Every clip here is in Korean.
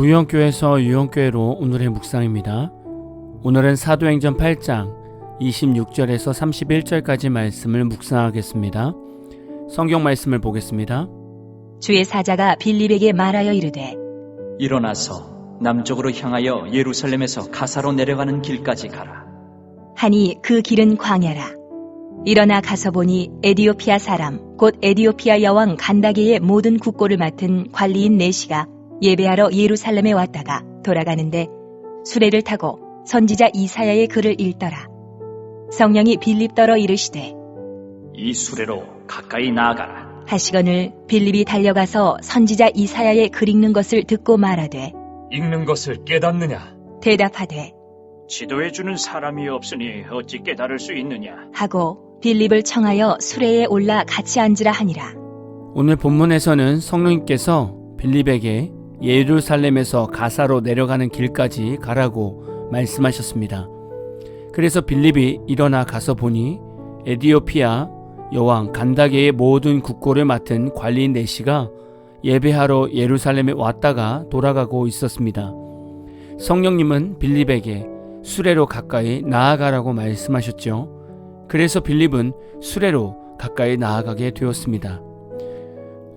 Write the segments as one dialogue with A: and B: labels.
A: 무용교에서 유용교회로 오늘의 묵상입니다. 오늘은 사도행전 8장 26절에서 31절까지 말씀을 묵상하겠습니다. 성경 말씀을 보겠습니다.
B: 주의 사자가 빌립에게 말하여 이르되
C: 일어나서 남쪽으로 향하여 예루살렘에서 가사로 내려가는 길까지 가라.
B: 하니 그 길은 광야라 일어나 가서 보니 에디오피아 사람 곧 에디오피아 여왕 간다게의 모든 국고를 맡은 관리인 네시가 예배하러 예루살렘에 왔다가 돌아가는데 수레를 타고 선지자 이사야의 글을 읽더라 성령이 빌립더러 이르시되
C: 이 수레로 가까이 나아가라.
B: 하시거늘 빌립이 달려가서 선지자 이사야의 글 읽는 것을 듣고 말하되
D: 읽는 것을 깨닫느냐?
B: 대답하되
E: 지도해주는 사람이 없으니 어찌 깨달을 수 있느냐?
B: 하고 빌립을 청하여 수레에 올라 같이 앉으라 하니라
A: 오늘 본문에서는 성령님께서 빌립에게 예루살렘에서 가사로 내려가는 길까지 가라고 말씀하셨습니다. 그래서 빌립이 일어나 가서 보니 에디오피아 여왕 간다게의 모든 국고를 맡은 관리인 네시가 예배하러 예루살렘에 왔다가 돌아가고 있었습니다. 성령님은 빌립에게 수레로 가까이 나아가라고 말씀하셨죠. 그래서 빌립은 수레로 가까이 나아가게 되었습니다.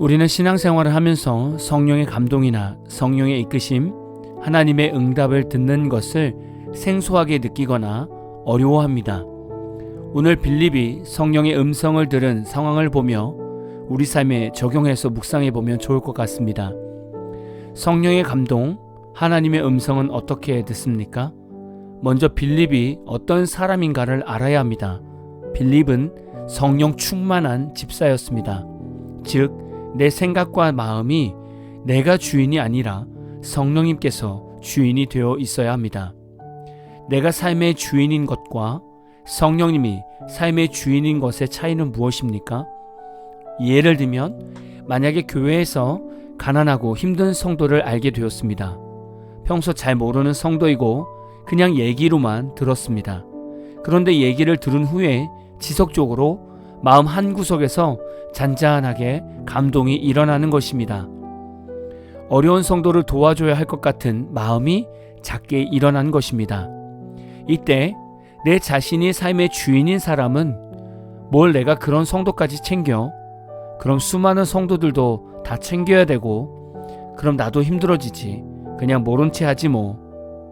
A: 우리는 신앙생활을 하면서 성령의 감동이나 성령의 이끄심, 하나님의 응답을 듣는 것을 생소하게 느끼거나 어려워합니다. 오늘 빌립이 성령의 음성을 들은 상황을 보며 우리 삶에 적용해서 묵상해 보면 좋을 것 같습니다. 성령의 감동, 하나님의 음성은 어떻게 듣습니까? 먼저 빌립이 어떤 사람인가를 알아야 합니다. 빌립은 성령 충만한 집사였습니다. 즉, 내 생각과 마음이 내가 주인이 아니라 성령님께서 주인이 되어 있어야 합니다. 내가 삶의 주인인 것과 성령님이 삶의 주인인 것의 차이는 무엇입니까? 예를 들면, 만약에 교회에서 가난하고 힘든 성도를 알게 되었습니다. 평소 잘 모르는 성도이고 그냥 얘기로만 들었습니다. 그런데 얘기를 들은 후에 지속적으로 마음 한구석에서 잔잔하게 감동이 일어나는 것입니다. 어려운 성도를 도와줘야 할 것 같은 마음이 작게 일어난 것입니다. 이때 내 자신이 삶의 주인인 사람은 뭘 내가 그런 성도까지 챙겨? 그럼 수많은 성도들도 다 챙겨야 되고, 그럼 나도 힘들어지지. 그냥 모른 채 하지 뭐.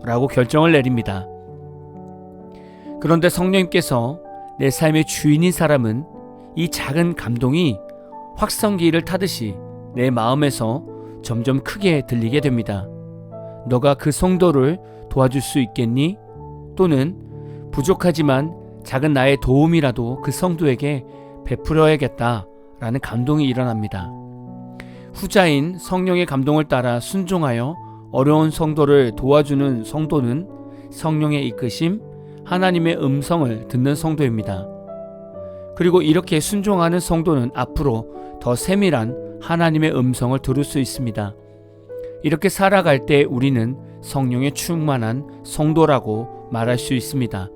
A: 라고 결정을 내립니다. 그런데 성령님께서 내 삶의 주인인 사람은 이 작은 감동이 확성기를 타듯이 내 마음에서 점점 크게 들리게 됩니다. 너가 그 성도를 도와줄 수 있겠니? 또는 부족하지만 작은 나의 도움이라도 그 성도에게 베풀어야겠다 라는 감동이 일어납니다. 후자인 성령의 감동을 따라 순종하여 어려운 성도를 도와주는 성도는 성령의 이끄심, 하나님의 음성을 듣는 성도입니다. 그리고 이렇게 순종하는 성도는 앞으로 더 세밀한 하나님의 음성을 들을 수 있습니다. 이렇게 살아갈 때 우리는 성령의 충만한 성도라고 말할 수 있습니다.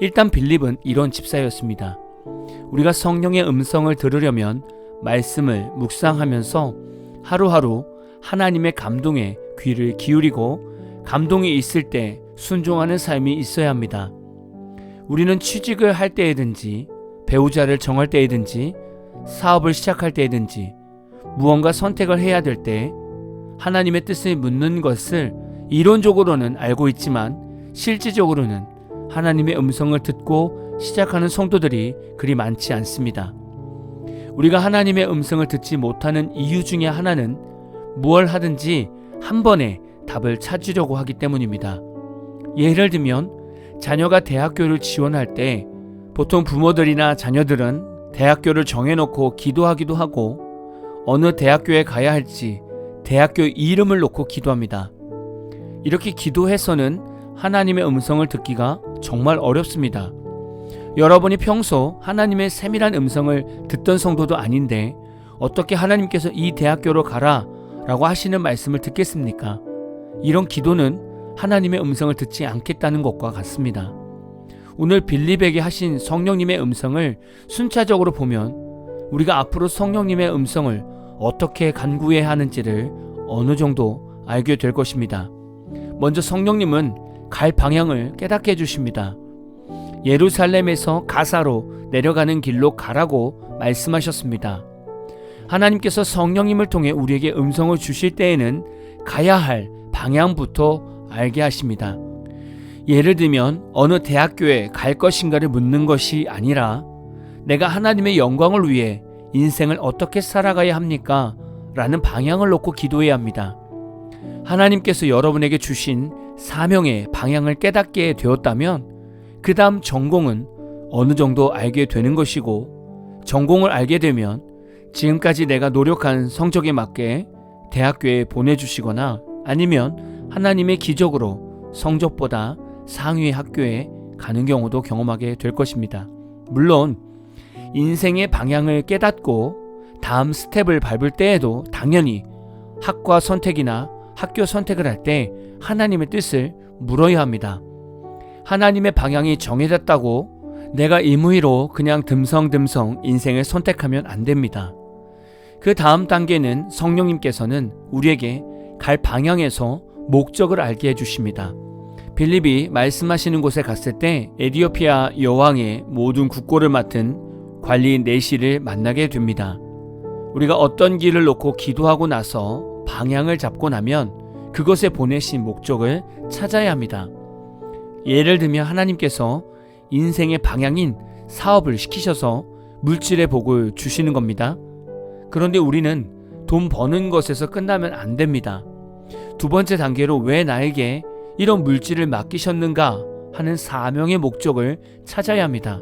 A: 일단 빌립은 이런 집사였습니다. 우리가 성령의 음성을 들으려면 말씀을 묵상하면서 하루하루 하나님의 감동에 귀를 기울이고 감동이 있을 때 순종하는 삶이 있어야 합니다. 우리는 취직을 할 때이든지 배우자를 정할 때이든지 사업을 시작할 때이든지 무언가 선택을 해야 될 때 하나님의 뜻을 묻는 것을 이론적으로는 알고 있지만 실질적으로는 하나님의 음성을 듣고 시작하는 성도들이 그리 많지 않습니다. 우리가 하나님의 음성을 듣지 못하는 이유 중에 하나는 무얼 하든지 한 번에 답을 찾으려고 하기 때문입니다. 예를 들면 자녀가 대학교를 지원할 때 보통 부모들이나 자녀들은 대학교를 정해놓고 기도하기도 하고 어느 대학교에 가야 할지 대학교 이름을 놓고 기도합니다. 이렇게 기도해서는 하나님의 음성을 듣기가 정말 어렵습니다. 여러분이 평소 하나님의 세밀한 음성을 듣던 성도도 아닌데 어떻게 하나님께서 이 대학교로 가라 라고 하시는 말씀을 듣겠습니까? 이런 기도는 하나님의 음성을 듣지 않겠다는 것과 같습니다. 오늘 빌립에게 하신 성령님의 음성을 순차적으로 보면 우리가 앞으로 성령님의 음성을 어떻게 간구해야 하는지를 어느 정도 알게 될 것입니다. 먼저 성령님은 갈 방향을 깨닫게 해주십니다. 예루살렘에서 가사로 내려가는 길로 가라고 말씀하셨습니다. 하나님께서 성령님을 통해 우리에게 음성을 주실 때에는 가야 할 방향부터 알게 하십니다. 예를 들면 어느 대학교에 갈 것인가를 묻는 것이 아니라 내가 하나님의 영광을 위해 인생을 어떻게 살아가야 합니까? 라는 방향을 놓고 기도해야 합니다. 하나님께서 여러분에게 주신 사명의 방향을 깨닫게 되었다면 그 다음 전공은 어느 정도 알게 되는 것이고 전공을 알게 되면 지금까지 내가 노력한 성적에 맞게 대학교에 보내주시거나 아니면 하나님의 기적으로 성적보다 상위의 학교에 가는 경우도 경험하게 될 것입니다. 물론 인생의 방향을 깨닫고 다음 스텝을 밟을 때에도 당연히 학과 선택이나 학교 선택을 할 때 하나님의 뜻을 물어야 합니다. 하나님의 방향이 정해졌다고 내가 임의로 그냥 듬성듬성 인생을 선택하면 안 됩니다. 그 다음 단계는 성령님께서는 우리에게 갈 방향에서 목적을 알게 해주십니다. 빌립이 말씀하시는 곳에 갔을 때 에디오피아 여왕의 모든 국고를 맡은 관리인 네시를 만나게 됩니다. 우리가 어떤 길을 놓고 기도하고 나서 방향을 잡고 나면 그것에 보내신 목적을 찾아야 합니다. 예를 들면 하나님께서 인생의 방향인 사업을 시키셔서 물질의 복을 주시는 겁니다. 그런데 우리는 돈 버는 것에서 끝나면 안 됩니다. 두 번째 단계로 왜 나에게 이런 물질을 맡기셨는가 하는 사명의 목적을 찾아야 합니다.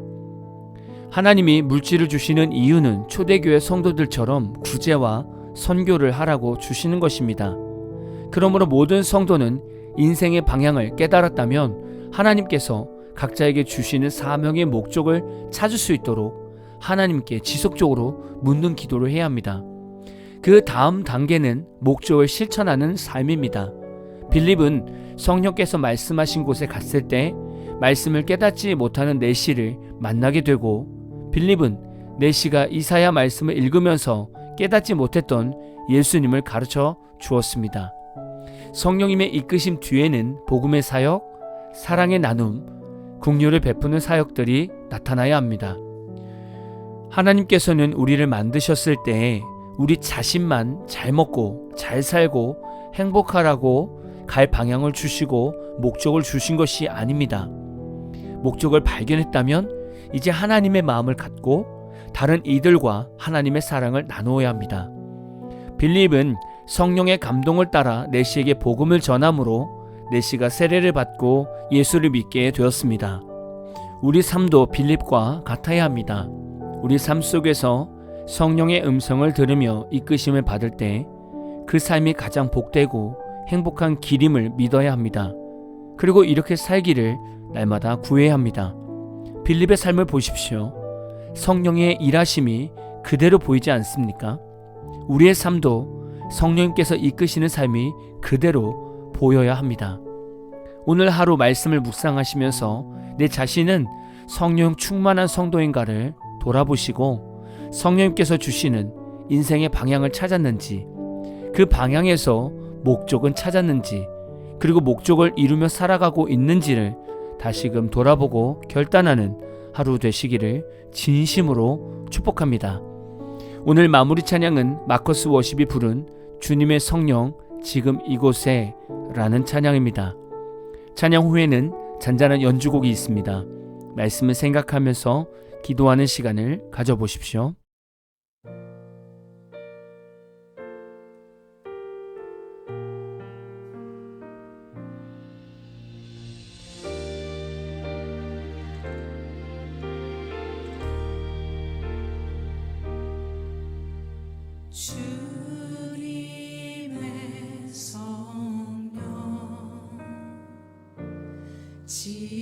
A: 하나님이 물질을 주시는 이유는 초대교회 성도들처럼 구제와 선교를 하라고 주시는 것입니다. 그러므로 모든 성도는 인생의 방향을 깨달았다면 하나님께서 각자에게 주시는 사명의 목적을 찾을 수 있도록 하나님께 지속적으로 묻는 기도를 해야 합니다. 그 다음 단계는 목적을 실천하는 삶입니다. 빌립은 성령께서 말씀하신 곳에 갔을 때 말씀을 깨닫지 못하는 내시를 만나게 되고 빌립은 내시가 이사야 말씀을 읽으면서 깨닫지 못했던 예수님을 가르쳐 주었습니다. 성령님의 이끄심 뒤에는 복음의 사역, 사랑의 나눔, 국류를 베푸는 사역들이 나타나야 합니다. 하나님께서는 우리를 만드셨을 때 우리 자신만 잘 먹고 잘 살고 행복하라고 갈 방향을 주시고 목적을 주신 것이 아닙니다. 목적을 발견했다면 이제 하나님의 마음을 갖고 다른 이들과 하나님의 사랑을 나누어야 합니다. 빌립은 성령의 감동을 따라 내시에게 복음을 전함으로 내시가 세례를 받고 예수를 믿게 되었습니다. 우리 삶도 빌립과 같아야 합니다. 우리 삶 속에서 성령의 음성을 들으며 이끄심을 받을 때 그 삶이 가장 복되고 행복한 길임을 믿어야 합니다. 그리고 이렇게 살기를 날마다 구해야 합니다. 빌립의 삶을 보십시오. 성령의 일하심이 그대로 보이지 않습니까? 우리의 삶도 성령님께서 이끄시는 삶이 그대로 보여야 합니다. 오늘 하루 말씀을 묵상하시면서 내 자신은 성령 충만한 성도인가를 돌아보시고 성령님께서 주시는 인생의 방향을 찾았는지 그 방향에서 목적은 찾았는지 그리고 목적을 이루며 살아가고 있는지를 다시금 돌아보고 결단하는 하루 되시기를 진심으로 축복합니다. 오늘 마무리 찬양은 마커스 워십이 부른 주님의 성령 지금 이곳에 라는 찬양입니다. 찬양 후에는 잔잔한 연주곡이 있습니다. 말씀을 생각하면서 기도하는 시간을 가져보십시오.
F: 주님의 성령. 지